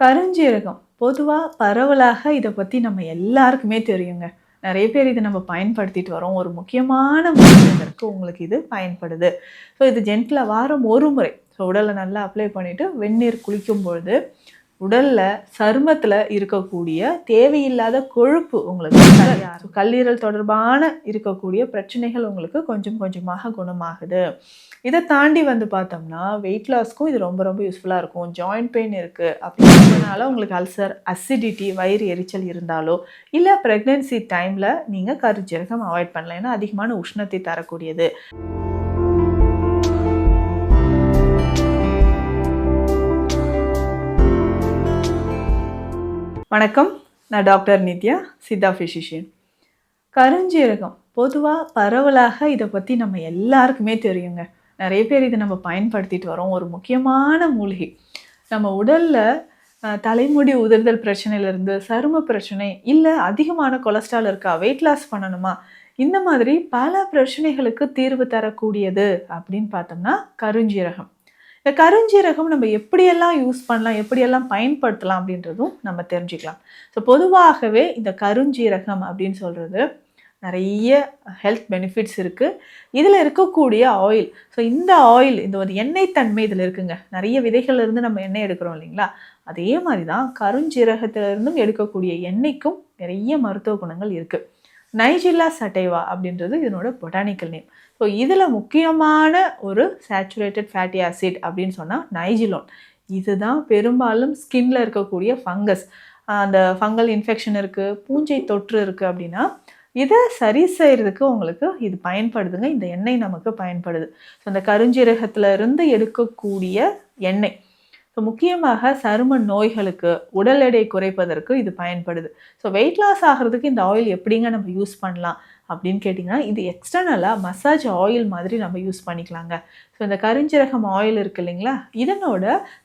கருஞ்சீரகம். பொதுவாக பரவலாக இதை பற்றி நம்ம எல்லாருக்குமே தெரியுங்க. நிறைய பேர் இதை நம்ம பயன்படுத்திட்டு வரோம். ஒரு முக்கியமான மருந்துக்கு உங்களுக்கு இது பயன்படுது. ஸோ இது ஜென்டில் வாரம் ஒரு முறை. ஸோ உடலை நல்லா அப்ளை பண்ணிவிட்டு வெந்நீர் குளிக்கும் பொழுது உடலில் சருமத்தில் இருக்கக்கூடிய தேவையில்லாத கொழுப்பு உங்களுக்கு கல்லீரல் தொடர்பான இருக்கக்கூடிய பிரச்சனைகள் உங்களுக்கு கொஞ்சம் கொஞ்சமாக குணமாகுது. இதை தாண்டி வந்து பார்த்தோம்னா வெயிட் லாஸ்க்கும் இது ரொம்ப ரொம்ப யூஸ்ஃபுல்லாக இருக்கும். ஜாயிண்ட் பெயின் இருக்குது அப்படின்றதுனால உங்களுக்கு அல்சர் அசிடிட்டி வயிறு எரிச்சல் இருந்தாலோ இல்லை ப்ரெக்னென்சி டைமில் நீங்கள் கருஜீரகம் அவாய்ட் பண்ணலாம். ஏன்னா அதிகமான உஷ்ணத்தை தரக்கூடியது. வணக்கம். நான் டாக்டர் நித்யா சித்தா ஃபிசிஷியன் கருஞ்சீரகம். பொதுவாக பரவலாக இதை பற்றி நம்ம எல்லாருக்குமே தெரியுங்க. நிறைய பேர் இதை நம்ம பயன்படுத்திட்டு வரோம். ஒரு முக்கியமான மூலிகை. நம்ம உடலில் தலைமுடி உதிர்தல் பிரச்சனையிலேருந்து சரும பிரச்சனை இல்லை அதிகமான கொலஸ்ட்ரால் இருக்கா வெயிட் லாஸ் பண்ணணுமா இந்த மாதிரி பல பிரச்சனைகளுக்கு தீர்வு தரக்கூடியது அப்படின்னு பார்த்தோம்னா கருஞ்சீரகம். இந்த கருஞ்சீரகம் நம்ம எப்படியெல்லாம் யூஸ் பண்ணலாம் எப்படியெல்லாம் பயன்படுத்தலாம் அப்படின்றதும் நம்ம தெரிஞ்சுக்கலாம். ஸோ பொதுவாகவே இந்த கருஞ்சீரகம் அப்படின்னு சொல்கிறது நிறைய ஹெல்த் பெனிஃபிட்ஸ் இருக்குது இதில் இருக்கக்கூடிய ஆயில் ஸோ இந்த ஆயில் இந்த ஒரு எண்ணெய் தன்மை இதில் இருக்குங்க. நிறைய விதைகள்லேருந்து நம்ம எண்ணெய் எடுக்கிறோம் இல்லைங்களா? அதே மாதிரி தான் கருஞ்சீரகத்திலிருந்தும் எடுக்கக்கூடிய எண்ணெய்க்கும் நிறைய மருத்துவ குணங்கள் இருக்குது நைஜில்லா சட்டைவா அப்படின்றது இதனோட பொட்டானிக்கல் நேம் ஸோ இதில் முக்கியமான ஒரு சேச்சுரேட்டட் ஃபேட்டி ஆசிட் அப்படின்னு சொன்னால் நைஜிலோன். இதுதான் பெரும்பாலும் ஸ்கின்ல இருக்கக்கூடிய ஃபங்கஸ் அந்த ஃபங்கல் இன்ஃபெக்ஷன் இருக்குது பூஞ்சை தொற்று இருக்குது அப்படின்னா இதை சரி செய்கிறதுக்கு உங்களுக்கு இது பயன்படுதுங்க. இந்த எண்ணெய் நமக்கு பயன்படுது. ஸோ அந்த கருஞ்சீரகத்தில் இருந்து எடுக்கக்கூடிய எண்ணெய். ஸோ முக்கியமாக சரும நோய்களுக்கு உடல் எடை குறைப்பதற்கு இது பயன்படுது. ஸோ வெயிட் லாஸ் ஆகிறதுக்கு இந்த ஆயில் எப்படிங்க நம்ம யூஸ் பண்ணலாம்? அப்படின்னு கேட்டிங்கன்னா இது எக்ஸ்டர்னலாக மசாஜ் ஆயில் மாதிரி நம்ம யூஸ் பண்ணிக்கலாங்க. ஸோ இந்த கருஞ்சீரகம் ஆயில் இருக்கு இல்லைங்களா இதனோட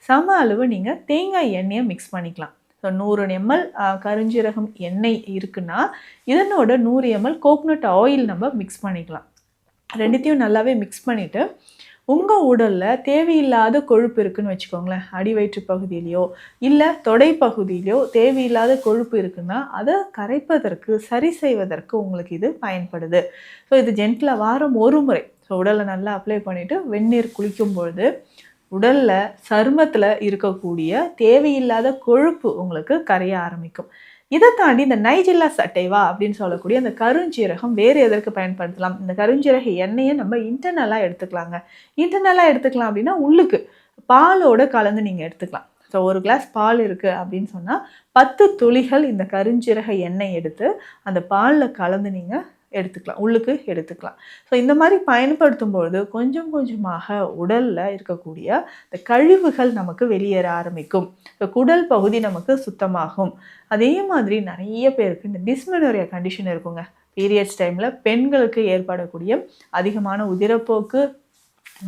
சம அளவு நீங்கள் தேங்காய் எண்ணெயை மிக்ஸ் பண்ணிக்கலாம். ஸோ நூறு எம்எல் கருஞ்சீரகம் எண்ணெய் இருக்குன்னா இதனோட நூறு எம்எல் கோக்னட் ஆயில் நம்ம மிக்ஸ் பண்ணிக்கலாம். ரெண்டுத்தையும் நல்லாவே மிக்ஸ் பண்ணிவிட்டு உங்கள் உடலில் தேவையில்லாத கொழுப்பு இருக்குன்னு வச்சுக்கோங்களேன். அடி வயிற்று பகுதியிலையோ இல்லை தொடை பகுதியிலையோ தேவையில்லாத கொழுப்பு இருக்குன்னா அதை கரைப்பதற்கு சரி செய்வதற்கு உங்களுக்கு இது பயன்படுது. ஸோ இது ஜென்டில் வாரம் ஒரு முறை. ஸோ உடலை நல்லா அப்ளை பண்ணிவிட்டு வெந்நீர் குளிக்கும் பொழுது உடலில் சருமத்தில் இருக்கக்கூடிய தேவையில்லாத கொழுப்பு உங்களுக்கு கரைய ஆரம்பிக்கும். இதை தாண்டி இந்த நைஜில்லா சட்டைவா அப்படின்னு சொல்லக்கூடிய அந்த கருஞ்சீரகம் வேறு எதற்கு பயன்படுத்தலாம்? இந்த கருஞ்சீரக எண்ணெயை நம்ம இன்டர்னலாக எடுத்துக்கலாங்க. இன்டர்னலாக எடுத்துக்கலாம் அப்படின்னா உள்ளுக்கு. பாலோட கலந்து நீங்கள் எடுத்துக்கலாம். ஸோ ஒரு கிளாஸ் பால் இருக்குது அப்படின்னு சொன்னால் பத்து துளிகள் இந்த கருஞ்சீரக எண்ணெய் எடுத்து அந்த பாலில் கலந்து நீங்கள் எடுத்துக்கலாம் உள்ளுக்கு எடுத்துக்கலாம். ஸோ இந்த மாதிரி பயன்படுத்தும் பொழுது கொஞ்சம் கொஞ்சமாக உடலில் இருக்கக்கூடிய இந்த கழிவுகள் நமக்கு வெளியேற ஆரம்பிக்கும். ஸோ குடல் பகுதி நமக்கு சுத்தமாகும். அதே மாதிரி நிறைய பேருக்கு இந்த டிஸ்மெனோரியா கண்டிஷன் இருக்குங்க. பீரியட்ஸ் டைமில் பெண்களுக்கு ஏற்படக்கூடிய அதிகமான உதிரப்போக்கு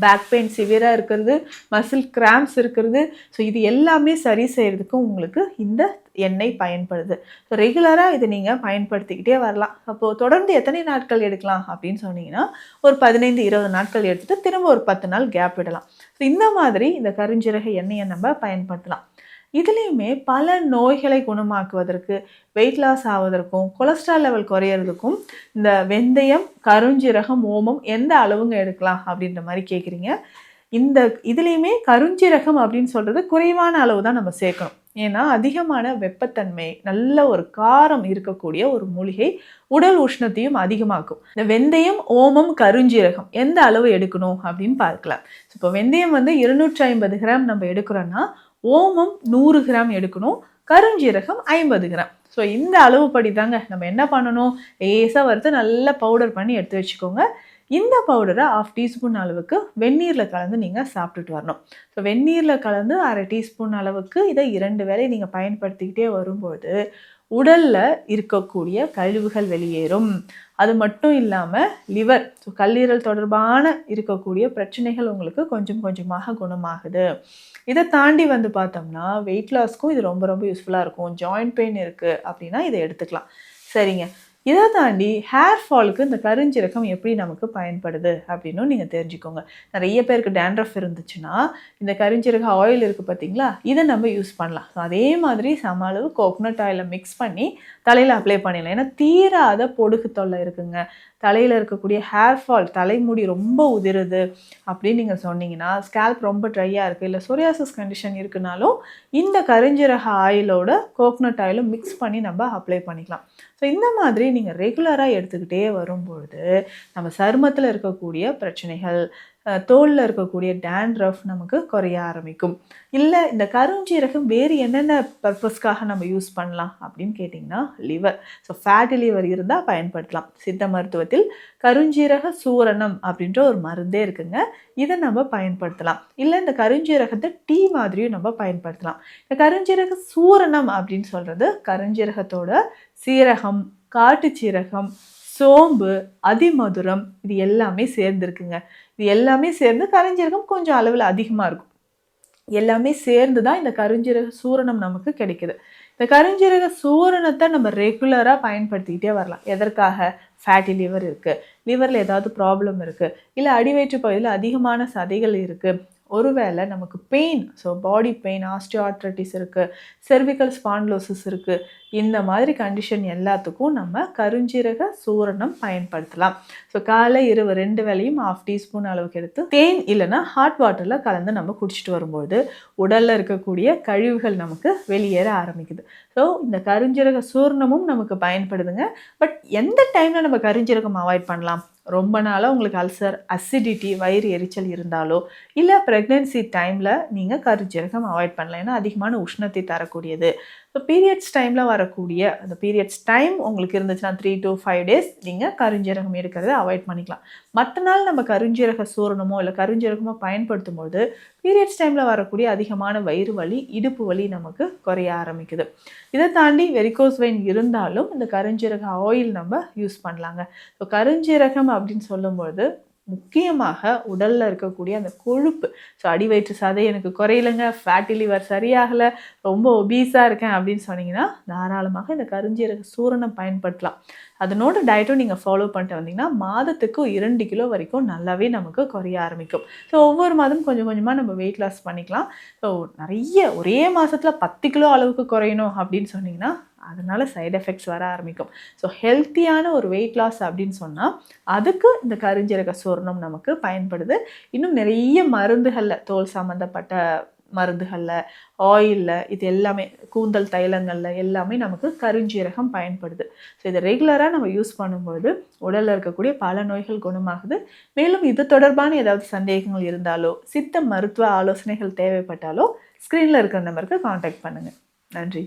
பேக் பெயின் சிவியராக இருக்கிறது மசில் கிராம்ப்ஸ் இருக்கிறது. ஸோ இது எல்லாமே சரி செய்கிறதுக்கு உங்களுக்கு இந்த எண்ணெய் பயன்படுது. ஸோ ரெகுலராக இதை நீங்கள் பயன்படுத்திக்கிட்டே வரலாம். அப்போது தொடர்ந்து எத்தனை நாட்கள் எடுக்கலாம் அப்படின்னு சொன்னீங்கன்னா ஒரு பதினைந்து இருபது நாட்கள் எடுத்துகிட்டு திரும்ப ஒரு பத்து நாள் கேப் விடலாம். ஸோ இந்த மாதிரி இந்த கருஞ்சீரக எண்ணெயை நம்ம பயன்படுத்தலாம். இதுலேயுமே பல நோய்களை குணமாக்குவதற்கு வெயிட் லாஸ் ஆவதற்கும் கொலஸ்ட்ரால் லெவல் குறையிறதுக்கும் இந்த வெந்தயம் கருஞ்சீரகம் ஓமம் எந்த அளவுங்க எடுக்கலாம் அப்படின்ற மாதிரி கேட்குறீங்க இந்த இதுலேயுமே கருஞ்சீரகம் அப்படின்னு சொல்கிறது குறைவான அளவு தான் நம்ம சேர்க்கணும். ஏன்னா அதிகமான வெப்பத்தன்மை நல்ல ஒரு காரம் இருக்கக்கூடிய ஒரு மூலிகை உடல் உஷ்ணத்தையும் அதிகமாக்கும். இந்த வெந்தயம் ஓமம் கருஞ்சீரகம் எந்த அளவு எடுக்கணும் அப்படின்னு பார்க்கலாம். இப்போ வெந்தயம் வந்து இருநூற்றி ஐம்பது கிராம் நம்ம எடுக்கிறோன்னா ஓமம் நூறு கிராம் எடுக்கணும் கருஞ்சீரகம் ஐம்பது கிராம். ஸோ இந்த அளவுப்படி தாங்க நம்ம என்ன பண்ணணும்? லேசாக வறுத்து நல்லா பவுடர் பண்ணி எடுத்து வச்சுக்கோங்க. இந்த பவுடரை ஆஃப் டீஸ்பூன் அளவுக்கு வெந்நீரில் கலந்து நீங்கள் சாப்பிட்டுட்டு வரணும். ஸோ வெந்நீரில் கலந்து அரை டீஸ்பூன் அளவுக்கு இதை இரண்டு வேலை நீங்கள் பயன்படுத்திக்கிட்டே வரும்போது உடலில் இருக்கக்கூடிய கழிவுகள் வெளியேறும். அது மட்டும் இல்லாமல் லிவர் ஸோ கல்லீரல் தொடர்பான இருக்கக்கூடிய பிரச்சனைகள் உங்களுக்கு கொஞ்சம் கொஞ்சமாக குணமாகுது. இதை தாண்டி வந்து பார்த்தோம்னா வெயிட் லாஸ்க்கும் இது ரொம்ப ரொம்ப யூஸ்ஃபுல்லாக இருக்கும். ஜாயிண்ட் பெயின் இருக்குது அப்படின்னா இதை எடுத்துக்கலாம். சரிங்க. இதை தாண்டி ஹேர் ஃபாலுக்கு இந்த கருஞ்சீரகம் எப்படி நமக்கு பயன்படுது அப்படின்னும் நீங்கள் தெரிஞ்சுக்கோங்க. நிறைய பேருக்கு டேண்ட்ரஃப் இருந்துச்சுன்னா இந்த கருஞ்சீரக ஆயில் இருக்குது பார்த்தீங்களா இதை நம்ம யூஸ் பண்ணலாம். ஸோ அதே மாதிரி சம அளவு கோகனட் ஆயிலை மிக்ஸ் பண்ணி தலையில் அப்ளை பண்ணிடலாம். ஏன்னா தீராத பொடுகு தொல்லை இருக்குங்க. தலையில் இருக்கக்கூடிய ஹேர் ஃபால் தலைமுடி ரொம்ப உதிருது அப்படின்னு நீங்கள் சொன்னீங்கன்னா ஸ்கேல்ப் ரொம்ப ட்ரையாக இருக்குது இல்லை சொரியாசிஸ் கண்டிஷன் இருக்குனாலும் இந்த கரிஞ்சீரக ஆயிலோட கோக்னட் ஆயிலும் மிக்ஸ் பண்ணி நம்ம அப்ளை பண்ணிக்கலாம். ஸோ இந்த மாதிரி நீங்கள் ரெகுலராக எடுத்துக்கிட்டே வரும்பொழுது நம்ம சருமத்தில் இருக்கக்கூடிய பிரச்சனைகள் தோலில் இருக்கக்கூடிய டேண்ட்ரஃப் நமக்கு குறைய ஆரம்பிக்கும். இல்லை இந்த கருஞ்சீரகம் வேறு என்னென்ன பர்பஸ்க்காக நம்ம யூஸ் பண்ணலாம் அப்படின்னு கேட்டிங்கன்னா லிவர். ஸோ ஃபேட்டி லிவர் இருந்தால் பயன்படுத்தலாம். சித்த மருத்துவத்தில் கருஞ்சீரக சூரணம் அப்படின்ற ஒரு மருந்தே இருக்குங்க. இதை நம்ம பயன்படுத்தலாம். இல்லை இந்த கருஞ்சீரகத்தை டீ மாதிரியும் நம்ம பயன்படுத்தலாம். இந்த கருஞ்சீரக சூரணம் அப்படின்னு சொல்கிறது கருஞ்சீரகத்தோட சீரகம் காட்டு சீரகம் சோம்பு அதிமதுரம் இது எல்லாமே சேர்ந்துருக்குங்க. இது எல்லாமே சேர்ந்து கருஞ்சீரகம் கொஞ்சம் அளவில் அதிகமாக இருக்கும். எல்லாமே சேர்ந்து தான் இந்த கருஞ்சீரக சூரணம் நமக்கு கிடைக்குது. இந்த கருஞ்சீரக சூரணத்தை நம்ம ரெகுலராக பயன்படுத்திக்கிட்டே வரலாம். எதற்காக? ஃபேட்டி லிவர் இருக்குது லிவரில் ஏதாவது ப்ராப்ளம் இருக்குது இல்லை அடிவயிற்று பகுதியில் அதிகமான சதைகள் இருக்குது ஒருவேளை நமக்கு pain so body pain osteoarthritis இருக்குது செர்விக்கல் ஸ்பான்லோசிஸ் இருக்குது இந்த மாதிரி கண்டிஷன் எல்லாத்துக்கும் நம்ம கருஞ்சீரக சூரணம் பயன்படுத்தலாம். ஸோ காலை இரவு ரெண்டு வேலையும் ஆஃப் டீஸ்பூன் அளவுக்கு எடுத்து தேன் இல்லைன்னா ஹாட் வாட்டரில் கலந்து நம்ம குடிச்சிட்டு வரும்போது உடலில் இருக்கக்கூடிய கழிவுகள் நமக்கு வெளியேற ஆரம்பிக்குது. ஸோ இந்த கருஞ்சீரக சூர்ணமும் நமக்கு பயன்படுதுங்க. பட் எந்த டைமில் நம்ம கருஞ்சீரகம் அவாய்ட் பண்ணலாம்? ரொம்ப நாளாக உங்களுக்கு அல்சர் அசிடிட்டி வயிறு எரிச்சல் இருந்தாலோ இல்லை ப்ரெக்னென்சி டைமில் நீங்கள் கருஜீரகம் அவாய்ட் பண்ணலாம். ஏன்னா அதிகமான உஷ்ணத்தை தரக்கூடியது. ஸோ பீரியட்ஸ் டைமில் வரக்கூடிய அந்த பீரியட்ஸ் டைம் உங்களுக்கு இருந்துச்சுன்னா த்ரீ டு ஃபைவ் டேஸ் நீங்கள் கருஞ்சீரகம் எடுக்கிறத அவாய்ட் பண்ணிக்கலாம். மற்ற நாள் நம்ம கருஞ்சீரக சூரணமோ இல்லை கருஞ்சீரகமோ பயன்படுத்தும் போது பீரியட்ஸ் டைமில் வரக்கூடிய அதிகமான வயிறு வலி இடுப்பு வலி நமக்கு குறைய ஆரம்பிக்குது. இதை தாண்டி வெரிகோஸ் வெயின் இருந்தாலும் இந்த கருஞ்சீரக ஆயில் நம்ம யூஸ் பண்ணலாங்க. ஸோ கருஞ்சீரகம் அப்படின்னு சொல்லும்போது முக்கியமாக உடலில் இருக்கக்கூடிய அந்த கொழுப்பு. ஸோ அடி வயிற்று சதை எனக்கு குறையலைங்க. Fatty liver சரியாகலை. ரொம்ப ஒபீஸாக இருக்கேன் அப்படின்னு சொன்னீங்கன்னா தாராளமாக இந்த கருஞ்சீரக சூரணம் பயன்படுத்தலாம். அதனோட டயட்டும் நீங்கள் ஃபாலோ பண்ணிட்டு வந்தீங்கன்னா மாதத்துக்கு இரண்டு கிலோ வரைக்கும் நல்லாவே நமக்கு குறைய ஆரம்பிக்கும். ஸோ ஒவ்வொரு மாதம் கொஞ்சம் கொஞ்சமாக நம்ம வெயிட் லாஸ் பண்ணிக்கலாம். ஸோ நிறைய ஒரே மாதத்தில் பத்து கிலோ அளவுக்கு குறையணும் அப்படின்னு சொன்னீங்கன்னா அதனால் சைடு எஃபெக்ட்ஸ் வர ஆரம்பிக்கும். ஸோ ஹெல்த்தியான ஒரு வெயிட் லாஸ் அப்படின்னு சொன்னால் அதுக்கு இந்த கருஞ்சீரக சூர்ணம் நமக்கு பயன்படுது. இன்னும் நிறைய மருந்துகளில் தோல் சம்மந்தப்பட்ட மருந்துகளில் ஆயிலில் இது எல்லாமே கூந்தல் தைலங்களில் எல்லாமே நமக்கு கருஞ்சீரகம் பயன்படுது. ஸோ இதை ரெகுலராக நம்ம யூஸ் பண்ணும்பொழுது உடலில் இருக்கக்கூடிய பல நோய்கள் குணமாகுது. மேலும் இது தொடர்பான ஏதாவது சந்தேகங்கள் இருந்தாலோ சித்த மருத்துவ ஆலோசனைகள் தேவைப்பட்டாலோ ஸ்க்ரீனில் இருக்கிற நம்பருக்கு காண்டாக்ட் பண்ணுங்கள் நன்றி.